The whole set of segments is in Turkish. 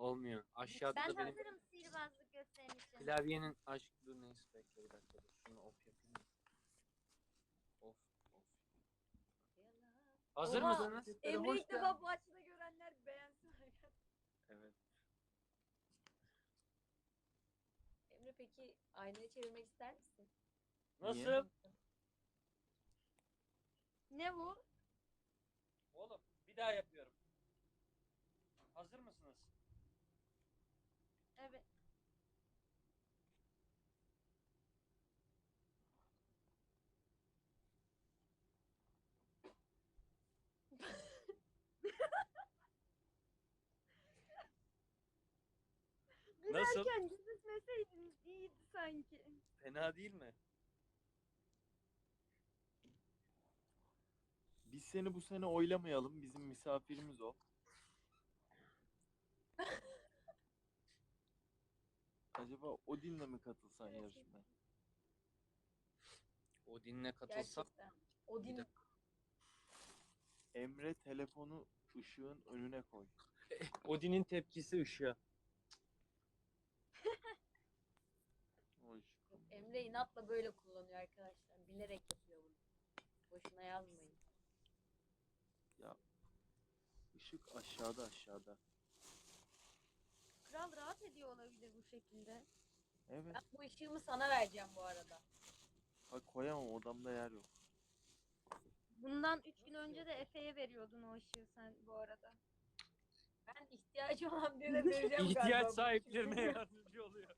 Olmuyor. Aşağıda Ben da benim hazırım sihirbazlık gösterim için. klavyenin aşk dur neyse bekle bir dakika dur. Şunu off yapayım. mı? Of of. Hazır Oha, mısınız? Emre ilk defa bu açıda görenler beğensin arkadaşlar. Evet. Emre peki aynayı çevirmek ister misin? Nasıl? Ne bu? Oğlum bir daha yapıyorum. Hazır mısınız? Evet. Nasıl? Gülerken gizletmeseydin iyiydi sanki. Fena değil mi? Biz seni bu sene oylamayalım. Bizim misafirimiz ol. Acaba Odin'le mi katılsan yarışmaya? Odin'le katılsam Gerçekten. Odin Bir Emre telefonu ışığın önüne koy. Odin'in tepkisi ışığa. Emre inatla böyle kullanıyor arkadaşlar. Bilerek yapıyor bunu. Boşuna yazmayın. Işık aşağıda aşağıda. Kral rahat ediyor olabilir bu şekilde. Evet. Ben bu ışığımı sana vereceğim bu arada. Bak koyamam odamda yer yok. Bundan 3 gün önce de Efe'ye veriyordun o ışığı sen bu arada. Ben ihtiyacı olan birine vereceğim galiba. İhtiyaç bu sahiplerine yardımcı oluyor.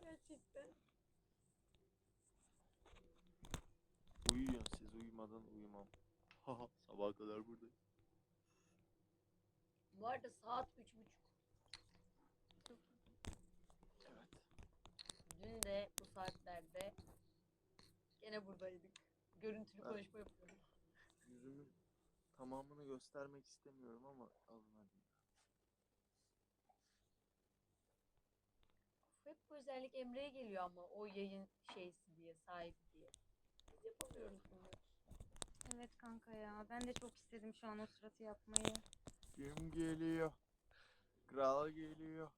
Gerçekten. Uyuyun siz uyumadan uyumam. Haha sabaha kadar buradayım. Bu arada saat üç buçuk. Evet. Dün de bu saatlerde gene buradaydık. Görüntülü Evet. konuşma yapıyoruz. Tamamını göstermek istemiyorum ama alın hadi. Hep bu özellik Emre'ye geliyor ama o yayın şeysi diye, sahibi diye. Biz yapamıyoruz bunu. Evet kanka ya. Ben de çok istedim şu an o suratı yapmayı. Kim geliyor? Kral geliyor.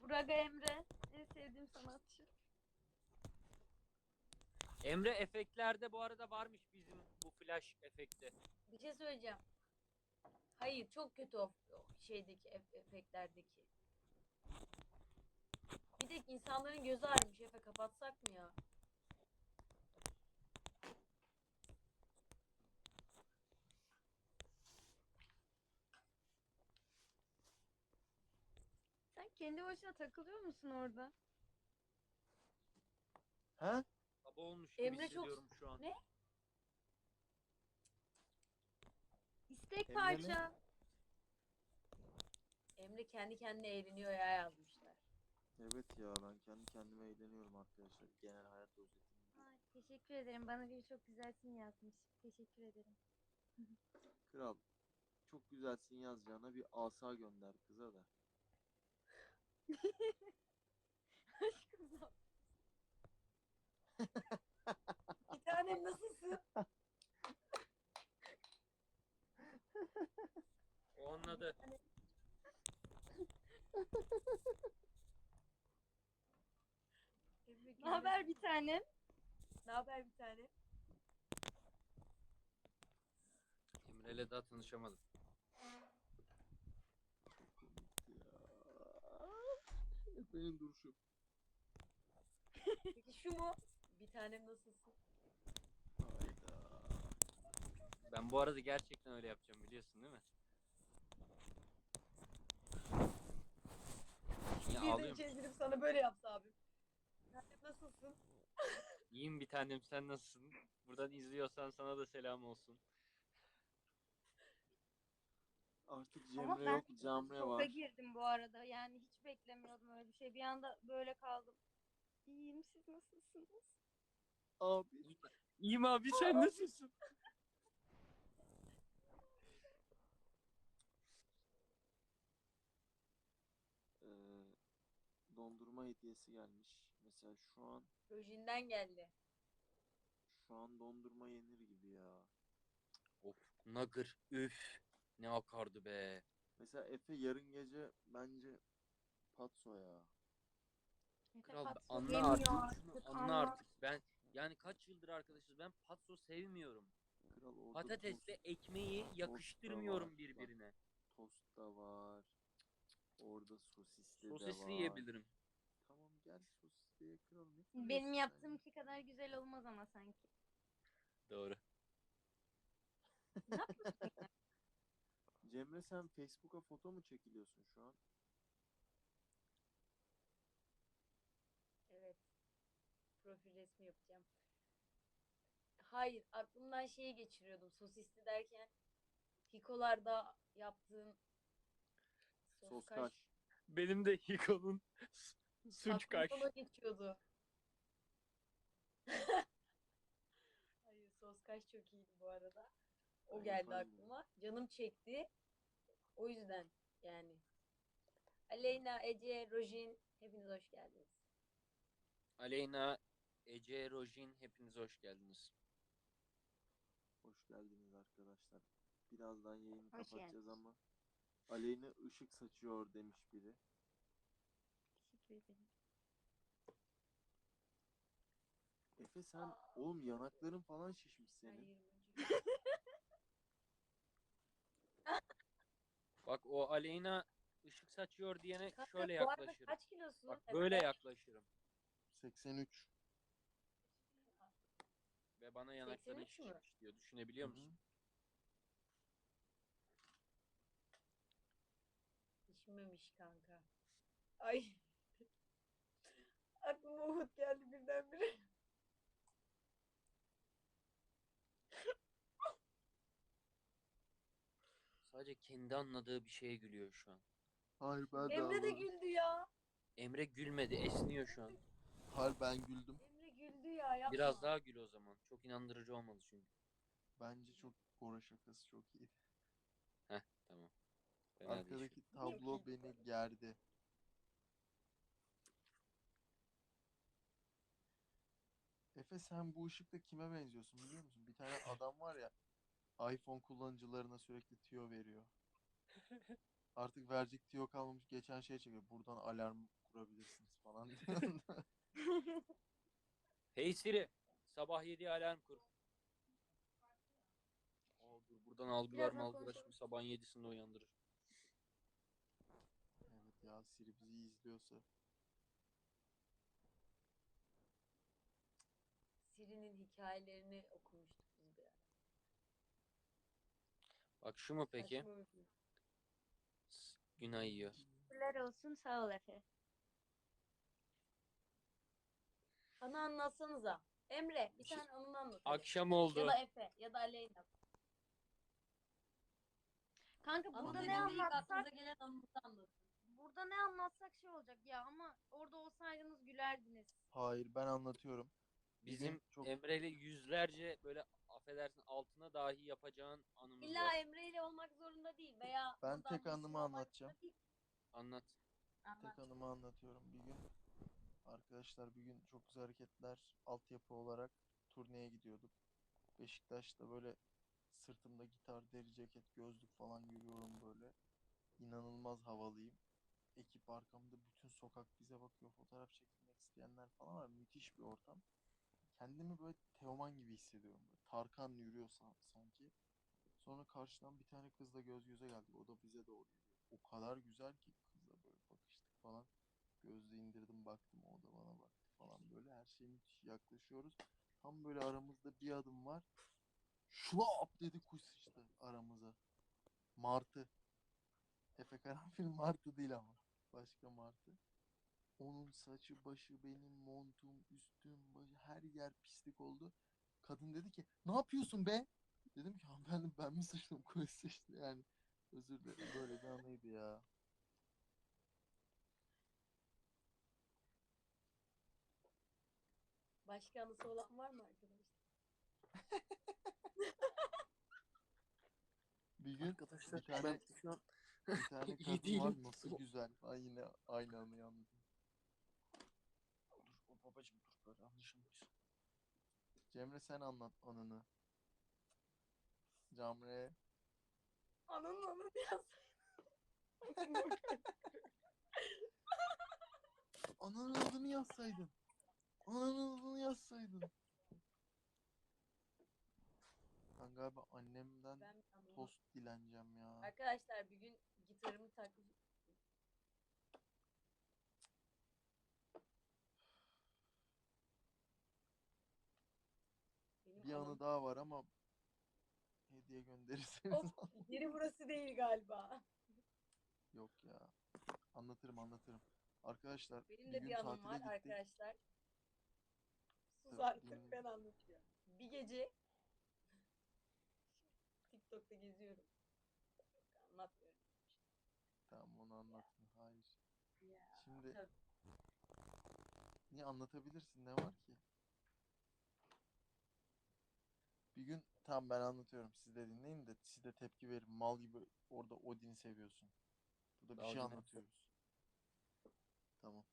Buraga Emre. En sevdiğim sanatçı. Emre efektlerde bu arada varmış bizim bu flash efekti. Bir şey söyleyeceğim. Hayır çok kötü o, şeydeki ef- efektlerdeki. Bir de insanların gözü ağrımış Efe kapatsak mı ya? Sen kendi başına takılıyor musun orada? He? Olmuş gibi Emre çok- hissediyorum şu an. Ne? İstek Emre parça. Emre kendi kendine eğleniyor ya yazmışlar. Evet ya ben kendi kendime eğleniyorum arkadaşlar. Genel hayat özetinde. Ay, teşekkür ederim. Bana biri çok güzelsin yazmış. Teşekkür ederim. Kral çok güzelsin yazacağına bir asa gönder kıza da. Aşkım ne Bir tanem nasılsın? O anladı. Ne haber bir tanem? Ne haber bir tane? Emre'yle daha tanışamadım. Benim duruşum. Peki şu mu? Bir tanem nasılsın? Hayda. Ben bu arada gerçekten öyle yapacağım biliyorsun değil mi? Niye Bir de ağlıyorum? çevirip sana böyle yapsa abim. Bir tanem nasılsın? İyiyim bir tanem sen nasılsın? Buradan izliyorsan sana da selam olsun. Artık Ama Cemre ben yok, Camre Şoka var. girdim bu arada. Yani hiç beklemiyordum öyle bir şey. Bir anda böyle kaldım. İyiyim siz nasılsınız? Abi. İyiyim abi sen nasılsın? Ee, dondurma hediyesi gelmiş. Mesela şu an Rojinden geldi. şu an dondurma yenir gibi ya. Of nagır üf. Ne akardı be. Mesela Efe yarın gece bence patso ya. Kral patso anla artık. anla artık. Yani kaç yıldır arkadaşız. Ben patso sevmiyorum. Kral orada Patatesle tost- ekmeği yakıştırmıyorum var. birbirine. Tost da var. Orada sosisli de Sosisli var. yiyebilirim. Tamam gel sosisli ye kral. Ne Benim kırıyorsun sen yaptığımki kadar güzel olmaz ama sanki. Doğru. Ne yapıyorsun ya? Cemre sen Facebook'a foto mu çekiliyorsun şu an? Evet. Profil resmi yapacağım. Hayır, aklımdan şeyi geçiriyordum. Sosisli derken Hikolarda yaptığın Soskaş. Benim de Hiko'nun suç kaş. Aklımdan geçiyordu. Hayır, soskaş çok iyiydi bu arada. O geldi aklıma. Canım çekti. O yüzden yani. Aleyna, Ece, Rojin hepiniz hoş geldiniz. Aleyna, Ece, Rojin hepiniz hoş geldiniz. Hoş geldiniz arkadaşlar. Birazdan yayını Hoş kapatacağız geldiniz. ama Aleyna ışık saçıyor demiş biri. Teşekkür ederim. Efe sen oğlum yanakların falan şişmiş senin. Bak o Aleyna ışık saçıyor diyene şöyle bu arada yaklaşırım. kaç kilosun? Bak böyle yaklaşırım. 83. Ve bana yanakların 83 mü? şişmiş diyor. Düşünebiliyor musun? Pişmemiş kanka. Ay. Aklıma Umut geldi birdenbire. Sadece kendi anladığı bir şeye gülüyor şu an. Hayır ben Emre de güldü ya. Emre gülmedi, esniyor şu an. Hayır ben güldüm. Emre güldü ya. Yapma. Biraz daha gül o zaman. Çok inandırıcı olmadı çünkü. Bence çok Gora şakası çok iyi. Tamam. Fena değil. Arkadaki tablo beni gerdi. Efe sen bu ışıkta kime benziyorsun biliyor musun? Bir tane adam var ya iPhone kullanıcılarına sürekli tüyo veriyor. Artık verecek tüyo kalmamış. Geçen şey çekiyor. Buradan alarm kurabilirsiniz falan diyor. Hey Siri, sabah 7 alarm kur. Aa, dur buradan algılar Birazdan malgılar konuşalım. şimdi sabahın 7'sinde uyandırır. evet ya Siri bizi izliyorsa. Siri'nin hikayelerini okumuştuk biz bir ara. Bak şu mu peki? Saçma bir. S- Günah yiyor. Teşekkürler olsun sağ ol Efe. Bana anlatsanıza. Emre bir tane anını anlat. Akşam Ya oldu. da Efe ya da Aleyna. Kanka Ama burada ne ilk anlatsak gelen anınızı anlatın. burada ne anlatsak şey olacak ya ama orada olsaydınız gülerdiniz. Hayır ben anlatıyorum. Bizim çok- Emre'yle yüzlerce böyle affedersin altına dahi yapacağın anımız İlla var. Emre ile olmak zorunda değil veya Ben tek anımı anlatacağım. Anlat. Tek anımı anlatıyorum. Bir gün arkadaşlar bir gün çok güzel hareketler altyapı olarak turneye gidiyorduk. Beşiktaş'ta böyle sırtımda gitar, deri ceket, gözlük falan yürüyorum böyle. İnanılmaz havalıyım. Ekip arkamda bütün sokak bize bakıyor. Fotoğraf çekilmek isteyenler falan var. Müthiş bir ortam. Kendimi böyle Teoman gibi hissediyorum. Böyle Tarkan yürüyor san- sanki. Sonra karşıdan bir tane kızla göz göze geldik. O da bize doğru yürüyor. O kadar güzel ki kızla böyle bakıştık falan. Gözlüğü indirdim baktım o da bana baktı falan böyle. Her şey müthiş yaklaşıyoruz. Tam böyle aramızda bir adım var. Şlap dedi kuş sıçtı aramıza. Martı. Efe Karanfil Martı değil ama. Başka Martı. Onun saçı başı benim montum üstüm başı her yer pislik oldu. Kadın dedi ki ne yapıyorsun be? Dedim ki hanımefendi ben mi sıçtım kuş sıçtı yani. Özür dilerim böyle bir anıydı ya. Başka anısı olan var mı arkadaşlar? Bir gün Arkadaşlar bir tane, ben şu an bir tane iyi kadın var nasıl güzel. Ben yine aynı anıyı anladım. dur o babacım dur böyle anlaşılmıyor. Cemre sen anlat anını. Cemre Ananın ananı yaz. Ananın adını yazsaydın. Ananın yazsaydın. Ben galiba annemden ben tost dileneceğim ya. Arkadaşlar bir gün gitarımı takmış. Benim Bir anı daha var ama hediye gönderirseniz Of, yeri burası değil galiba. yok ya. Anlatırım anlatırım. Arkadaşlar Benim bir de gün bir anım tatile var gittik. arkadaşlar. Sus artık ben anlatıyorum. Bir gece TikTok'ta geziyorum. Anlatmıyorum. Tamam onu anlatma. Hayır. Ya. Şimdi tabii. niye anlatabilirsin ne var ki? Bir gün tam ben anlatıyorum siz de dinleyin de siz de tepki verin. Mal gibi orada Odin'i seviyorsun. Burada bir şey Odin'i- anlatıyoruz. Tamam.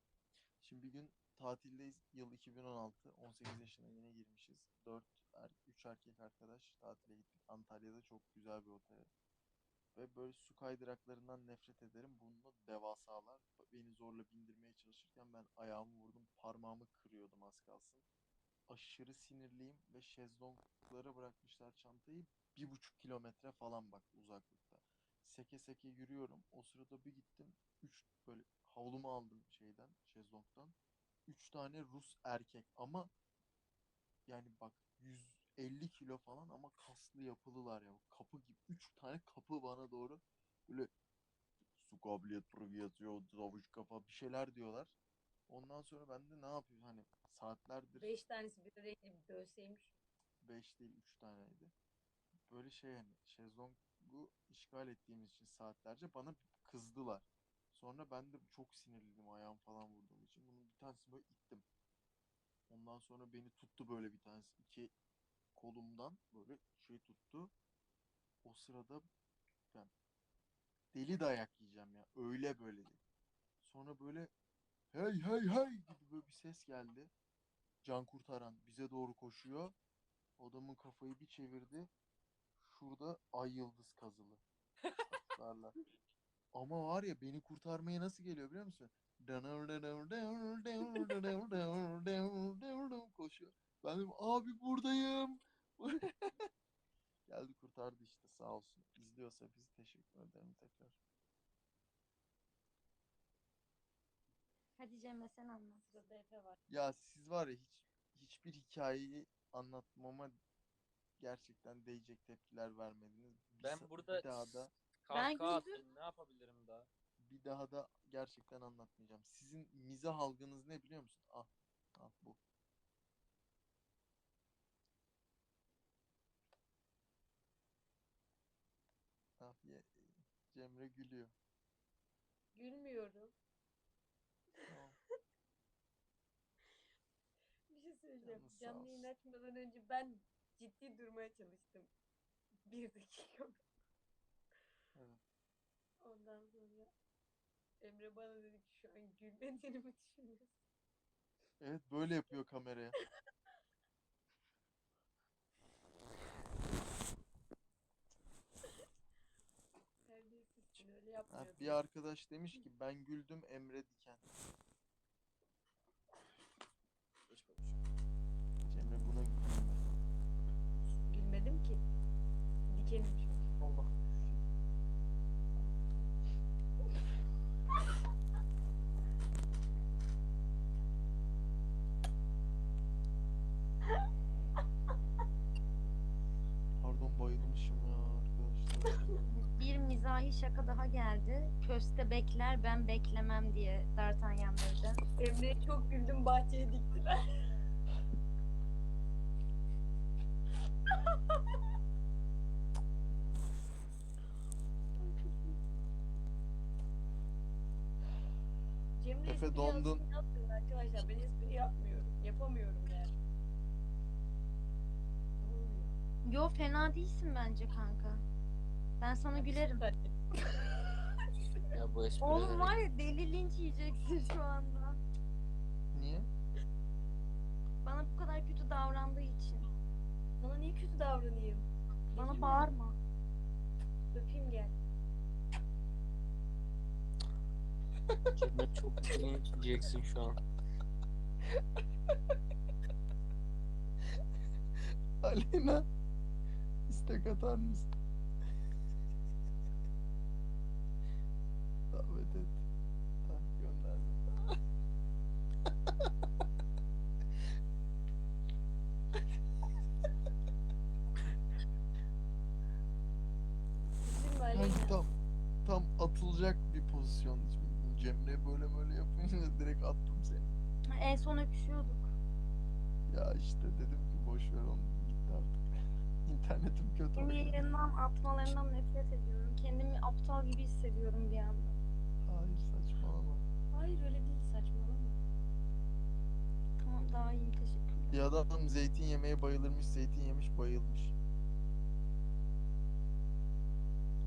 Şimdi bir gün tatildeyiz. Yıl 2016. 18 yaşına yine girmişiz. 4 er, 3 erkek arkadaş tatile gittik. Antalya'da çok güzel bir otel. Ve böyle su kaydıraklarından nefret ederim. Bununla devasalar. Beni zorla bindirmeye çalışırken ben ayağımı vurdum. Parmağımı kırıyordum az kalsın. Aşırı sinirliyim ve şezlonglara bırakmışlar çantayı. Bir buçuk kilometre falan bak uzaklıkta. Seke seke yürüyorum. O sırada bir gittim. Üç böyle havlumu aldım şeyden, şezlongdan. Üç tane Rus erkek ama yani bak 150 kilo falan ama kaslı yapılılar ya. Kapı gibi. Üç tane kapı bana doğru böyle su kabiliyet yazıyor, zavuç kafa bir şeyler diyorlar. Ondan sonra ben de ne yapayım hani saatlerdir Beş tanesi bir araya gelip dövseymiş. 5 değil 3 taneydi. Böyle şey hani şezlongu işgal ettiğimiz için saatlerce bana kızdılar. Sonra ben de çok sinirliydim ayağım falan bir tanesini böyle ittim. Ondan sonra beni tuttu böyle bir tanesi. iki kolumdan böyle şey tuttu. O sırada ben deli dayak yiyeceğim ya. Öyle böyle değil. Sonra böyle hey hey hey gibi böyle bir ses geldi. Can kurtaran bize doğru koşuyor. Adamın kafayı bir çevirdi. Şurada ay yıldız kazılı. Ama var ya beni kurtarmaya nasıl geliyor biliyor musun? Koşuyor. Ben dedim abi buradayım. Geldi kurtardı işte sağ olsun. İzliyorsa bizi teşekkür ederim tekrar. Hadi Cemre sen anlat. Sırada Efe var. Ya siz var ya hiç hiçbir hikayeyi anlatmama gerçekten değecek tepkiler vermediniz. Bir Ben sa- burada bir daha da Ben kahkaha güldüm. attım. Ne yapabilirim daha? Bir daha da gerçekten anlatmayacağım. Sizin mizah algınız ne biliyor musun? Ah, ah bu. Ah ye, Cemre gülüyor. Gülmüyorum. Tamam. Bir şey söyleyeceğim. Sağ Canlı yayın açmadan önce ben ciddi durmaya çalıştım. Bir dakika. Evet. Ondan sonra Emre bana dedi ki şu an gülmediğini mi düşünüyorsun? Evet böyle yapıyor kameraya. Terbiyesizsin öyle Ha, bir arkadaş demiş ki ben güldüm Emre diken. Geç babacığım. Cemre buna. Gülmedim ki. Dikenim çünkü. Allah. Pardon bayılmışım ya arkadaşlar. Bir mizahi şaka daha geldi. Köste bekler ben beklemem diye D'Artagnan dedi. Emre'ye çok güldüm bahçeye diktiler. Cemre Efe espri dondun. yapmıyor arkadaşlar. Ben espri yapmıyorum. Yapamıyorum yani. Yo fena değilsin bence kanka. Ben sana gülerim. Ya bu esprileri... Oğlum var ya deli linç yiyeceksin şu anda. Niye? Bana bu kadar kötü davrandığı için. Sana niye kötü davranayım? Bana bağırma. Öpeyim gel. Çok linç yiyeceksin şu an. Aleyna istek atar mısın? Atılacak bir pozisyon. Şimdi Cemre böyle böyle yapınca direkt attım seni. En son öpüşüyorduk. Ya işte dedim ki boş ver onu gitti artık. İnternetim kötü. Beni yayından atmalarından nefret ediyorum. Kendimi aptal gibi hissediyorum bir anda. Hayır saçmalama. Hayır öyle değil saçmalama. Tamam daha iyi teşekkürler. Bir adam zeytin yemeye bayılırmış, zeytin yemiş bayılmış.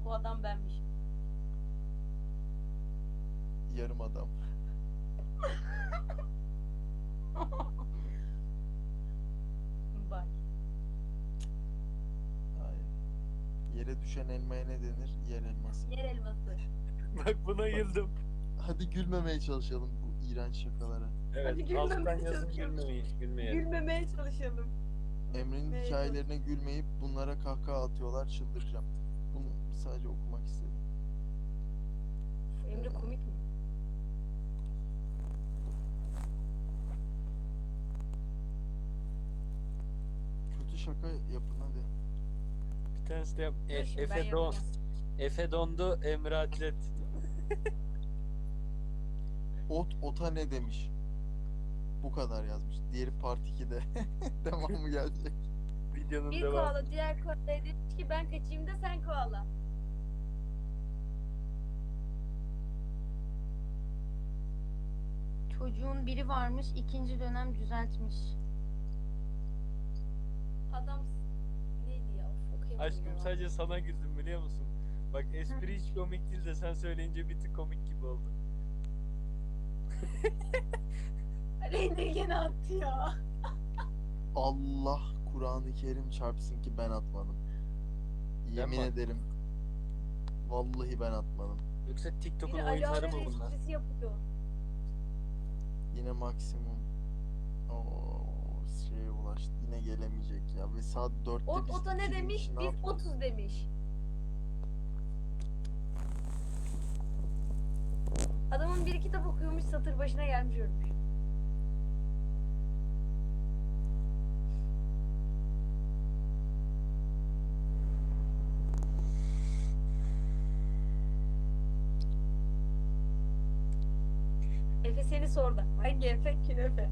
O adam benmişim. Yarım adam. Bak. Hayır. Yere düşen elmaya ne denir? Yer elması. Yer elması. Bak buna güldüm. Hadi gülmemeye çalışalım bu iğrenç şakalara. Evet gülmemeye alttan yazın çalışıyorum. gülmemeyi. Gülmeyelim. Gülmemeye çalışalım. Emre'nin Ne hikayelerine gülmeyip bunlara kahkaha atıyorlar çıldıracağım. Bunu sadece okumak istedim. Emre komik mi? Kötü şaka yapın hadi. Bir tanesi de yap. E, Dur şimdi ben Efe, don, yapacağım. Efe dondu Emre atlet. Ot ota ne demiş? Bu kadar yazmış. Diğeri part 2'de. Devamı gelecek. Videonun Bir devamı. koala diğer koalaya demiş ki ben kaçayım da sen koala. Çocuğun biri varmış ikinci dönem düzeltmiş. Adam neydi ya? Of, okuyamadım Aşkım ya. sadece sana güldüm biliyor musun? Bak espri hiç komik değil de sen söyleyince bir tık komik gibi oldu. Aleyna gene attı ya. Allah Kur'an-ı Kerim çarpsın ki ben atmadım. Yemin mi ederim. Vallahi ben atmadım. Yoksa TikTok'un Biri oyunları mı bunlar? esprisi yapıyor. Yine maksimum. Ya. Ve saat 4'te Ot biz ota ne demiş? ne Biz yapalım? 30 demiş. Adamın bir kitap okuyormuş satır başına gelmiş ölmüş. Efe seni sordu. Hangi Efe? Künefe.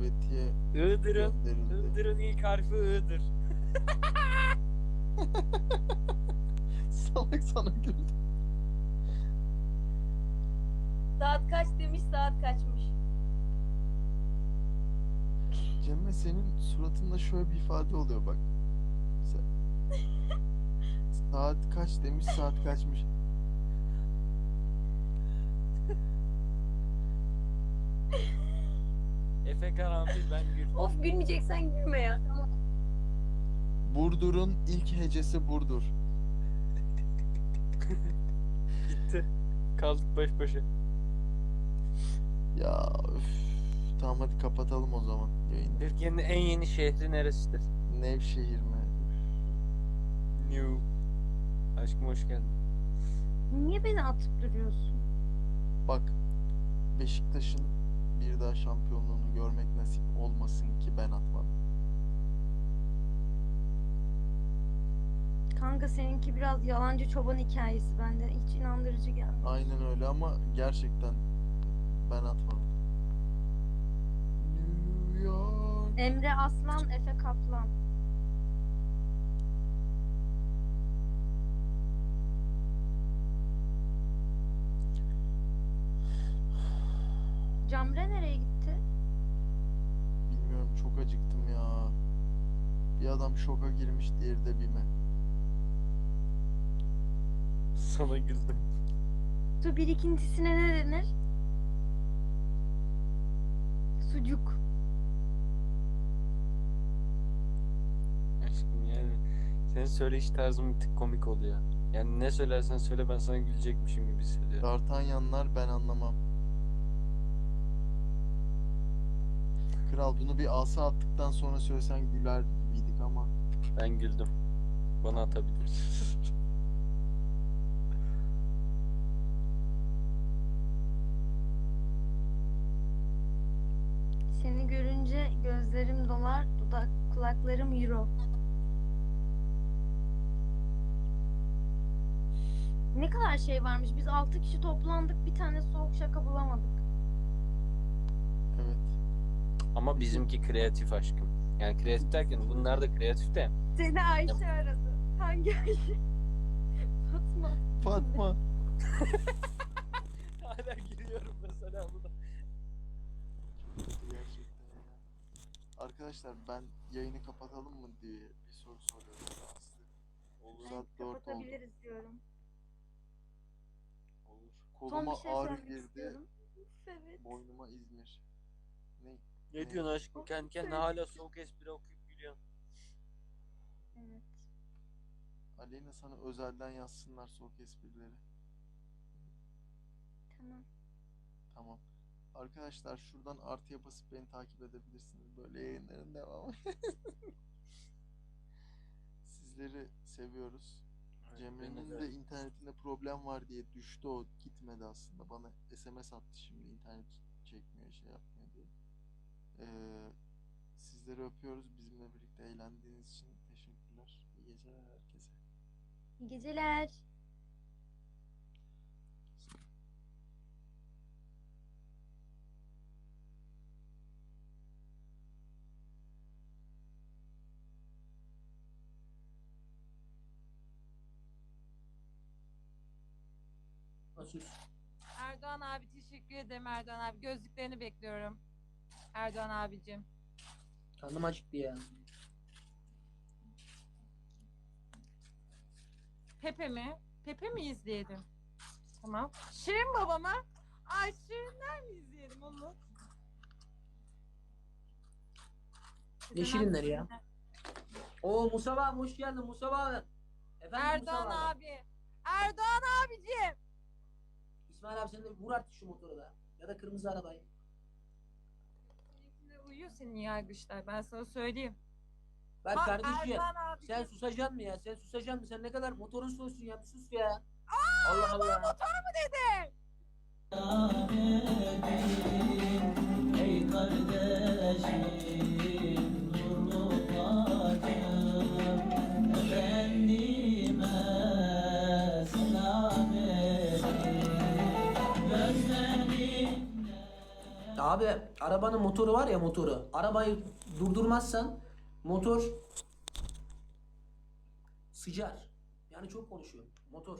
Davetiye Iğdır'ın, gönderildi. Iğdır'ın ilk harfi Iğdır. Salak sana güldüm. Saat kaç demiş saat kaçmış. Cemre senin suratında şöyle bir ifade oluyor bak. Sen... saat kaç demiş saat kaçmış. Karanfil ben gül. Of gülmeyeceksen gülme ya. Tamam. Burdur'un ilk hecesi Burdur. Gitti. Kaldık baş başa. Ya üf. Tamam hadi kapatalım o zaman yayını. Türkiye'nin en yeni şehri neresidir? Nevşehir mi? New. Aşkım hoş geldin. Niye beni atıp duruyorsun? Bak Beşiktaş'ın bir daha şampiyonluğunu görmek nasip olmasın ki ben atmadım. Kanka seninki biraz yalancı çoban hikayesi bende. Hiç inandırıcı gelmedi. Aynen öyle ama gerçekten ben atmadım. New York. Emre Aslan, Efe Kaplan. Bir adam şoka girmiş diğeri de bime. Sana güldüm. Su birikintisine ne denir? Sucuk. Aşkım yani senin söyleyiş tarzın bir tık komik oluyor. Yani ne söylersen söyle ben sana gülecekmişim gibi hissediyorum. D'Artagnanlar ben anlamam. Kral bunu bir asa attıktan sonra söylesen güler gibiydik ama. Ben güldüm. Bana atabilirsin. Seni görünce gözlerim dolar, dudak kulaklarım euro. Ne kadar şey varmış. Biz 6 kişi toplandık. Bir tane soğuk şaka bulamadık. Evet. Ama bizimki kreatif aşkım. Yani kreatif derken bunlar da kreatif de. Seni Ayşe aradı. Hangi Ayşe? Fatma. Fatma. Hala gülüyorum mesela buna. Gerçekten ya. Arkadaşlar ben yayını kapatalım mı diye bir soru soruyorum. Olur. Saat 4 oldu. Kapatabiliriz diyorum. Olur. Son Koluma bir şey ağrı girdi. Evet. Boynuma İzmir. Ne? Diyorsun aşkım? Kendi kendine hala soğuk espri okuyup gülüyorsun. Evet. Aleyna sana özelden yazsınlar soğuk esprileri. Tamam. Tamam. Arkadaşlar şuradan artıya basıp beni takip edebilirsiniz. Böyle yayınların devamı. Sizleri seviyoruz. Cemre'nin de internetinde problem var diye düştü o gitmedi aslında. Bana SMS attı şimdi internet çekmiyor şey yapmıyor. Ee, sizleri öpüyoruz. Bizimle birlikte eğlendiğiniz için teşekkürler. İyi geceler herkese. İyi geceler. Sus. Erdoğan abi teşekkür ederim Erdoğan abi. Gözlüklerini bekliyorum. Erdoğan abicim. Karnım acıktı ya. Pepe mi? Pepe mi izleyelim? Tamam. Şirin babama. Ay Şirinler mi izleyelim onu? Ne şirinler ya? Oo Mustafa abi hoş geldin Mustafa abi. Efendim Erdoğan Mustafa abi. abi. Erdoğan abicim. İsmail abi sen de vur artık şu motoru da. Ya da kırmızı arabayı. Senin yargıçlar ben sana söyleyeyim. Bak Bak kardeşim Erdoğan sen susacaksın mı ya? Sen susacaksın mı? Sen ne kadar motorun soğusun ya? Bir sus ya. Allah Allah. Motor mu dedi? Ey kardeşim Abi arabanın motoru var ya motoru. Arabayı durdurmazsan motor sıcar. Yani çok konuşuyor. Motor.